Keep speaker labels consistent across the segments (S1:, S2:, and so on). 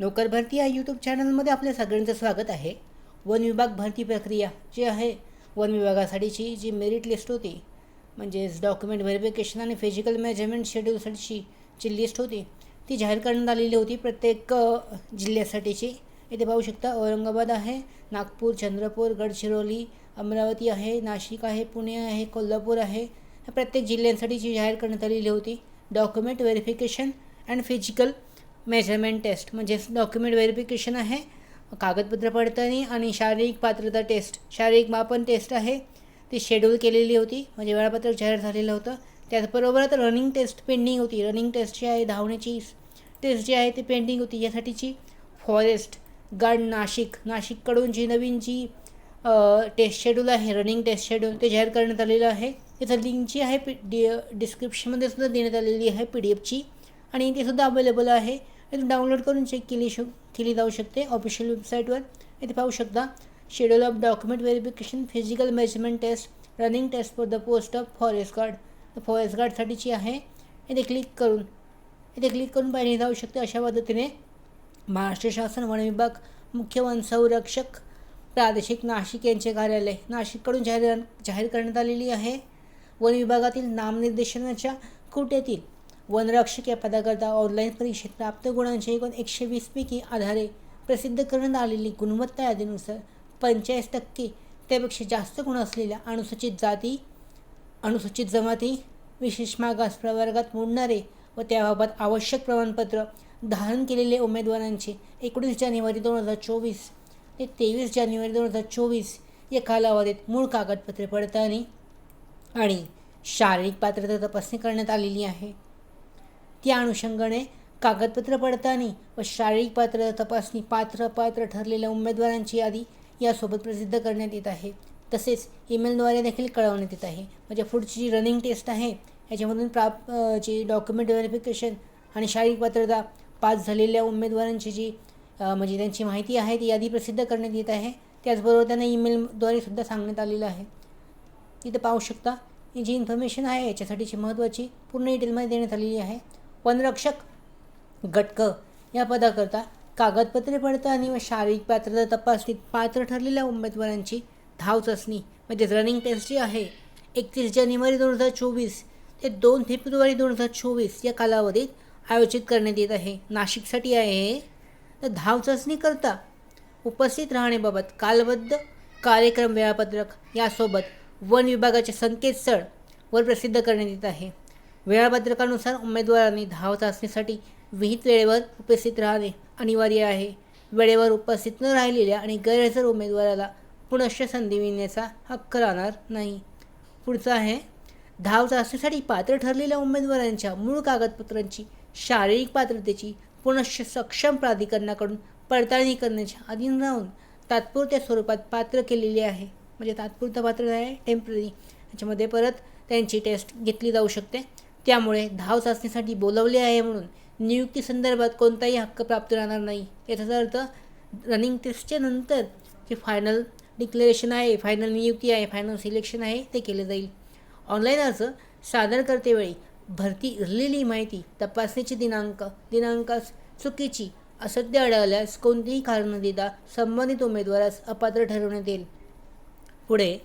S1: नोकर भरती या यूट्यूब चॅनलमध्ये आपल्या सगळ्यांचं स्वागत आहे. वन विभाग भरती प्रक्रिया जी आहे वन विभागासाठीची जी मेरिट लिस्ट होती म्हणजेच डॉक्युमेंट व्हेरिफिकेशन आणि फिजिकल मेजरमेंट शेड्यूलसाठीची जी लिस्ट होती ती जाहीर करण्यात आलेली होती. प्रत्येक जिल्ह्यासाठीची. इथे पाहू शकता औरंगाबाद आहे नागपूर चंद्रपूर गडचिरोली अमरावती आहे नाशिक आहे पुणे आहे कोल्हापूर आहे. प्रत्येक जिल्ह्यांसाठी जी जाहीर करण्यात आलेली होती. Document verification and physical measurement test म्हणजेच डॉक्युमेंट व्हेरिफिकेशन आहे कागदपत्र पडताळणी आणि शारीरिक पात्रता टेस्ट शारीरिक मापन टेस्ट आहे. ती शेड्यूल केलेली होती म्हणजे वेळापत्रक जाहीर झालेलं होतं. त्याचबरोबर रनिंग टेस्ट पेंडिंग होती. रनिंग टेस्ट जी आहे धावण्याची टेस्ट जी आहे ती पेंडिंग होती. यासाठीची फॉरेस्ट गार्ड नाशिक नाशिककडून जी नवीन जी टेस्ट शेड्यूल आहे रनिंग टेस्ट शेड्यूल ते जाहीर करण्यात आलेलं आहे. त्याचं लिंक जी आहे पी डी डिस्क्रिप्शनमध्ये सुद्धा देण्यात आलेली आहे पी डी एफची आणि ती सुद्धा अवेलेबल आहे. इथून डाउनलोड करून चेक केली शक केली जाऊ शकते. ऑफिशियल वेबसाईटवर इथे पाहू शकता. Schedule of document verification physical measurement test running test for the post of forest guard forest गार्डसाठीची आहे. इथे क्लिक करून इथे क्लिक करून पाहिली जाऊ शकते. अशा पद्धतीने महाराष्ट्र शासन वन विभाग मुख्य वन संरक्षक प्रादेशिक नाशिक यांचे कार्यालय नाशिककडून जाहीर जाहीर करण्यात आलेली आहे. वन विभागातील नामनिर्देशनाच्या कोट्यातील वनरक्षक या पदाकरता ऑनलाईन परीक्षेत प्राप्त गुणांच्या एकूण एकशे वीसपैकी आधारे प्रसिद्ध करण्यात आलेली गुणवत्ता यादीनुसार पंचेचाळीस टक्के त्यापेक्षा जास्त गुण असलेल्या अनुसूचित जाती अनुसूचित जमाती विशेष मागास प्रवर्गात मोडणारे व त्याबाबत आवश्यक प्रमाणपत्र धारण केलेले उमेदवारांचे एकोणीस जानेवारी दोन हजार चोवीस ते तेवीस जानेवारी दोन हजार चोवीस या कालावधीत मूळ कागदपत्रे पडताळणी आणि शारीरिक पात्रता तपासणी करण्यात आलेली आहे. त्या अनुषंगाने कागदपत्र पडताळणी व शारीरिक पात्र तपासणी पात्र पात्र ठरलेल्या उमेदवारांची यादी यासोबत प्रसिद्ध करण्यात येत आहे. तसेच ईमेलद्वारे देखील कळवण्यात येत आहे. म्हणजे पुढची जी रनिंग टेस्ट आहे याच्यामधून प्राप जे जी डॉक्युमेंट व्हेरिफिकेशन आणि शारीरिक पात्रता पास झालेल्या उमेदवारांची जी म्हणजे त्यांची माहिती आहे ती यादी प्रसिद्ध करण्यात येत आहे. त्याचबरोबर त्यांना ईमेलद्वारे सुद्धा सांगण्यात आलेलं आहे. इथं पाहू शकता ही जी इन्फॉर्मेशन आहे याच्यासाठीची महत्त्वाची पूर्ण डिटेलमध्ये देण्यात आलेली आहे. वनरक्षक गटक या पदाकरता कागदपत्रे पडताळणी व शारीरिक पात्रता तपासणीत पात्र ठरलेल्या उमेदवारांची धाव चाचणी म्हणजेच रनिंग टेस्ट जी आहे एकतीस जानेवारी दोन हजार चोवीस ते दोन फेब्रुवारी दोन हजार चोवीस या कालावधीत आयोजित करण्यात येत आहे. नाशिकसाठी आहे. तर धावचाचणीकरता उपस्थित राहण्याबाबत कालबद्ध कार्यक्रम वेळापत्रक यासोबत वन विभागाचे संकेतस्थळ वर प्रसिद्ध करण्यात येत आहे. वेळापत्रकानुसार उमेदवारांनी धाव चाचणीसाठी विहित वेळेवर उपस्थित राहणे अनिवार्य आहे. वेळेवर उपस्थित न राहिलेल्या आणि गैरहजर उमेदवाराला पुनश्च संधी मिळण्याचा हक्क राहणार नाही. पुढचं आहे धाव चाचणीसाठी पात्र ठरलेल्या उमेदवारांच्या मूळ कागदपत्रांची शारीरिक पात्रतेची पुनश्च सक्षम प्राधिकरणाकडून पडताळणी करण्याच्या अधीन राहून तात्पुरत्या स्वरूपात पात्र केलेले आहे. म्हणजे तात्पुरतं पात्र आहे टेंपररी याच्यामध्ये परत त्यांची टेस्ट घेतली जाऊ शकते. त्यामुळे धाव चाचणीसाठी बोलवले आहे म्हणून नियुक्ती संदर्भात कोणताही हक्क प्राप्त राहणार नाही. याचा अर्थ रनिंग टेस्टच्या नंतर जे फायनल डिक्लेरेशन आहे फायनल नियुक्ती आहे फायनल सिलेक्शन आहे ते केले जाईल. ऑनलाईन अर्ज सादर करतेवेळी भरती उरलेली माहिती तपासणीची दिनांक दिनांकास चुकीची असत्य आढळल्यास कोणतीही कारण न देता संबंधित उमेदवारास अपात्र ठरवण्यात येईल. पुढे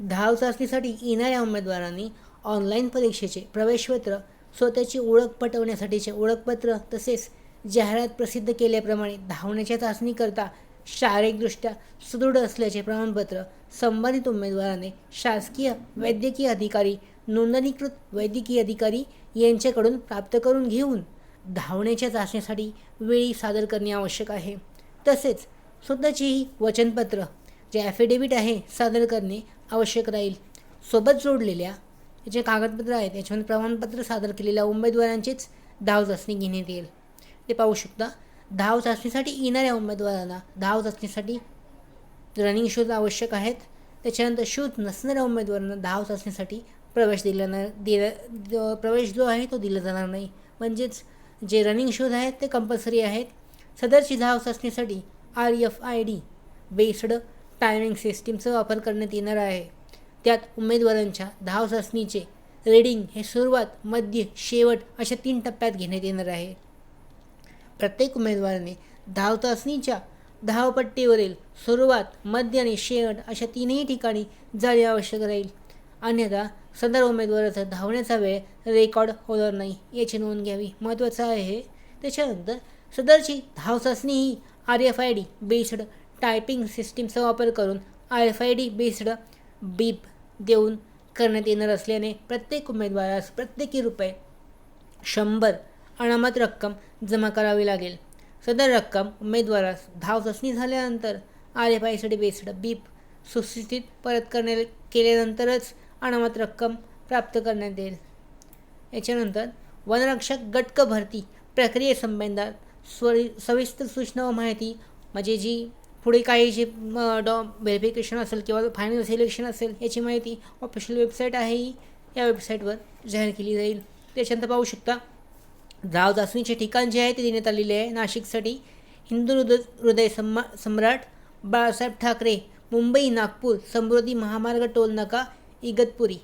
S1: धाव चाचणीसाठी येणाऱ्या उमेदवारांनी ऑनलाईन परीक्षेचे प्रवेशपत्र स्वतःची ओळख पटवण्यासाठीचे ओळखपत्र तसेच जाहिरात प्रसिद्ध केल्याप्रमाणे धावण्याच्या चाचणीकरता शारीरिकदृष्ट्या सुदृढ असल्याचे प्रमाणपत्र संबंधित उमेदवाराने शासकीय वैद्यकीय अधिकारी नोंदणीकृत वैद्यकीय अधिकारी यांच्याकडून प्राप्त करून घेऊन धावण्याच्या चाचणीसाठी वेळी सादर करणे आवश्यक आहे. तसेच स्वतःचीही वचनपत्र जे ॲफिडेविट आहे सादर करणे आवश्यक राहील. सोबत जोडलेल्या जे कागदपत्र आहेत त्याच्यामध्ये प्रमाणपत्र सादर केलेल्या उमेदवारांचीच धाव चाचणी घेण्यात येईल. ते पाहू शकता धाव चाचणीसाठी येणाऱ्या उमेदवारांना धाव चाचणीसाठी रनिंग शूज आवश्यक आहेत. त्याच्यानंतर शूज नसणाऱ्या उमेदवारांना धाव चाचणीसाठी प्रवेश दिला न दिला प्रवेश जो आहे तो दिला जाणार नाही. म्हणजेच जे रनिंग शूज आहेत ते कंपल्सरी आहेत. सदरची धाव चाचणीसाठी R F I D based timing सिस्टीमचा वापर करण्यात येणार आहे. त्यात उमेदवारांच्या धाव चाचणीचे हे सुरुवात मध्य शेवट अशा तीन टप्प्यात घेण्यात येणार आहे. प्रत्येक उमेदवाराने धाव चाचणीच्या धावपट्टीवरील सुरुवात मध्य आणि शेवट अशा तीनही ठिकाणी जाणे आवश्यक राहील. अन्यथा सदर उमेदवाराचा धावण्याचा वेळ रेकॉर्ड होणार नाही. याची नोंद घ्यावी. महत्त्वाचं आहे त्याच्यानंतर सदरची धाव चाचणी ही R F I D based typing सिस्टीमचा वापर करून R F I D based beep देऊन करण्यात येणार असल्याने प्रत्येक उमेदवारास प्रत्येकी रुपये शंभर अनामत रक्कम जमा करावी लागेल. सदर रक्कम उमेदवारास धाव चाचणी झाल्यानंतर आर एफ आयसाठी बेस्ड बीप सुस्थितीत परत करण्या केल्यानंतरच अनामत रक्कम प्राप्त करण्यात येईल. याच्यानंतर वनरक्षक गटक भरती प्रक्रियेसंबंधात स्वरी सविस्तर सूचना व माहिती म्हणजे जी पुढे काही जे डॉ व्हेरिफिकेशन असेल किंवा फायनल सिलेक्शन असेल याची माहिती ऑफिशियल वेबसाईट आहे ही. या वेबसाईटवर जाहीर केली जाईल. त्याच्यानंतर पाहू शकता धाव चाचणीचे ठिकाण जे आहे ते देण्यात आलेले आहे. नाशिकसाठी हिंदू हृदय हृदय सम्मा सम्राट बाळासाहेब ठाकरे मुंबई नागपूर समृद्धी महामार्ग टोल नाका इगतपुरी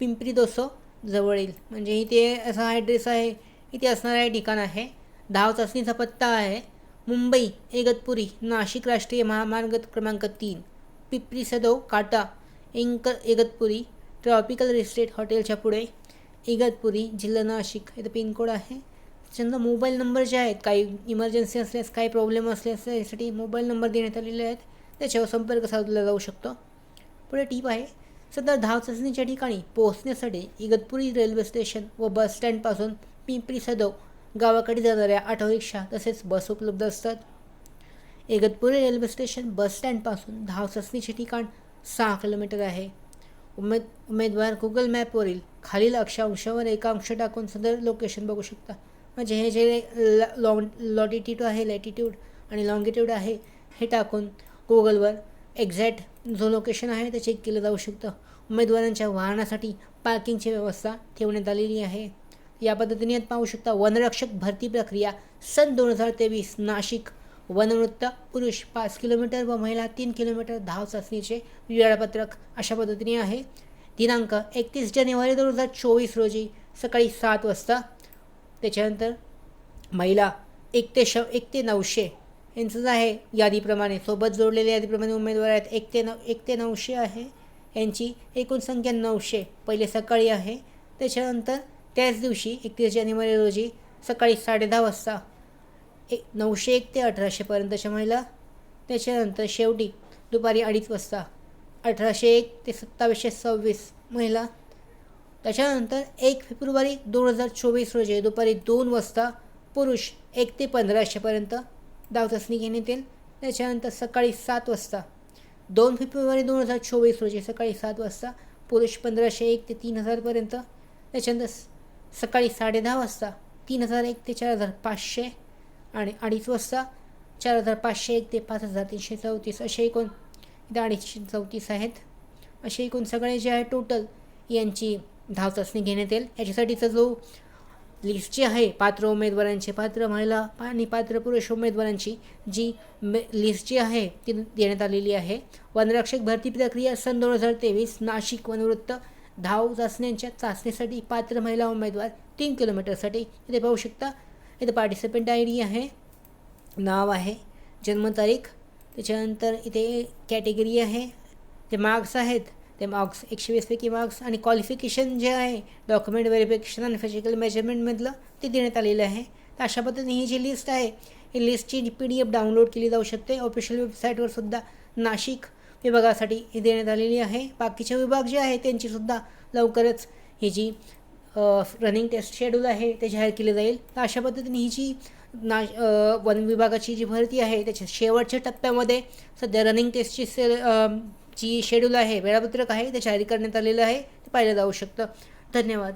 S1: पिंपरी दोसो जवळील म्हणजे इथे असा ॲड्रेस आहे इथे असणारं हे ठिकाण आहे. धाव चाचणीचा पत्ता आहे. मुंबई इगतपुरी नाशिक राष्ट्रीय महामार्ग क्रमांक तीन पिपरी सदो काटा इंक इगतपुरी ट्रॉपिकल रिस्टेट हॉटेलच्या पुढे इगतपुरी जिल्हा नाशिक इथं पिनकोड आहे. त्याच्यानंतर मोबाईल नंबर जे आहेत काही इमर्जन्सी असल्यास काही प्रॉब्लेम असल्यास यासाठी मोबाईल नंबर देण्यात आलेले आहेत. त्याच्यावर संपर्क साधला जाऊ शकतो. पुढे टीप आहे सध्या धाव चाचणीच्या ठिकाणी पोहोचण्यासाठी इगतपुरी रेल्वे स्टेशन व बस स्टँडपासून पिंपरी सदव गावाकडे जाणाऱ्या ऑटो रिक्षा तसेच बस उपलब्ध असतात. इगतपुरी रेल्वे स्टेशन बस स्टँडपासून धाव ठिकाण सहा किलोमीटर आहे. उमेद उमेदवार गुगल मॅपवरील खालील अक्षांशावर एका अंश टाकून सदर लोकेशन बघू शकता. म्हणजे हे जे लॉंग लॉटिट्यूड आहे लॅटिट्यूड आणि लॉंगिट्यूड आहे हे टाकून गुगलवर एक्झॅक्ट जो लोकेशन आहे ते चेक केलं जाऊ शकतं. उमेदवारांच्या वाहनासाठी पार्किंगची व्यवस्था ठेवण्यात आलेली आहे. या पद्धतीने पाहू शकता. वनरक्षक भरती प्रक्रिया सन दोन हजार तेवीस नाशिक. वनवृत्त पुरुष पाच किलोमीटर व महिला तीन किलोमीटर धाव चाचणीचे वेळापत्रक अशा पद्धतीने आहे. दिनांक एकतीस जानेवारी दोन हजार चोवीस रोजी सकाळी सात वाजता. त्याच्यानंतर महिला एक ते श एक ते नऊशे यांचं आहे यादीप्रमाणे सोबत जोडलेल्या यादीप्रमाणे उमेदवार आहेत एक ते नऊ एक ते नऊशे आहे. यांची एकूण संख्या नऊशे पहिले सकाळी आहे. त्याच्यानंतर त्याच दिवशी एकतीस जानेवारी रोजी सकाळी साडेदहा वाजता एक नऊशे एक ते अठराशेपर्यंतच्या महिला त्याच्यानंतर शेवटी दुपारी अडीच वाजता अठराशे एक ते सत्तावीसशे सव्वीस महिला त्याच्यानंतर एक फेब्रुवारी दोन हजार चोवीस रोजी दुपारी दोन वाजता पुरुष एक ते पंधराशेपर्यंत धाव घेण्यात येईल. त्याच्यानंतर सकाळी सात वाजता दोन फेब्रुवारी दोन हजार चोवीस रोजी सकाळी सात वाजता पुरुष पंधराशे एक ते तीन हजारपर्यंत त्याच्यानंतर सकाळी साडे दहा वाजता तीन हजार एक ते चार हजार पाचशे आणि अडीच वाजता चार हजार पाचशे एक ते पाच हजार तीनशे चौतीस असे एकूण इथं अडीचशे चौतीस आहेत. असे एकूण सगळे जे आहे टोटल यांची धाव चाचणी घेण्यात येईल. याच्यासाठीचा जो लिस्ट जी आहे पात्र उमेदवारांचे पात्र महिला आणि पात्र पुरुष उमेदवारांची जी मे लिस्ट जी आहे ती देण्यात आलेली आहे. वनरक्षक भरती प्रक्रिया सन दोन हजार तेवीस नाशिक वनवृत्त धाव चाचण्यांच्या चाचणीसाठी पात्र महिला उमेदवार तीन किलोमीटरसाठी इथे पाहू शकता. इथे पार्टिसिपेंट आय डी आहे. नाव आहे. जन्मतारीख त्याच्यानंतर इथे कॅटेगरी आहे. ते मार्क्स आहेत ते मार्क्स एकशे वीसपैकी मार्क्स आणि क्वालिफिकेशन जे आहे डॉक्युमेंट व्हेरिफिकेशन आणि फिजिकल मेजरमेंटमधलं ते देण्यात आलेलं आहे. तर अशा पद्धतीने ही जी लिस्ट आहे ही लिस्टची पी डी एफ डाउनलोड केली जाऊ शकते. ऑफिशियल वेबसाईटवर सुद्धा नाशिक विभागासाठी ही देण्यात आलेली आहे. बाकीचे विभाग जे आहे त्यांचीसुद्धा लवकरच ही जी रनिंग टेस्ट शेड्यूल आहे ते जाहीर केले जाईल. तर अशा पद्धतीने ही जी ना वन विभागाची जी भरती आहे त्याच्या शेवटच्या टप्प्यामध्ये सध्या रनिंग टेस्टची से जी शेड्यूल आहे वेळापत्रक आहे ते जाहीर करण्यात आलेलं आहे. ते पाहिलं जाऊ शकतं. धन्यवाद.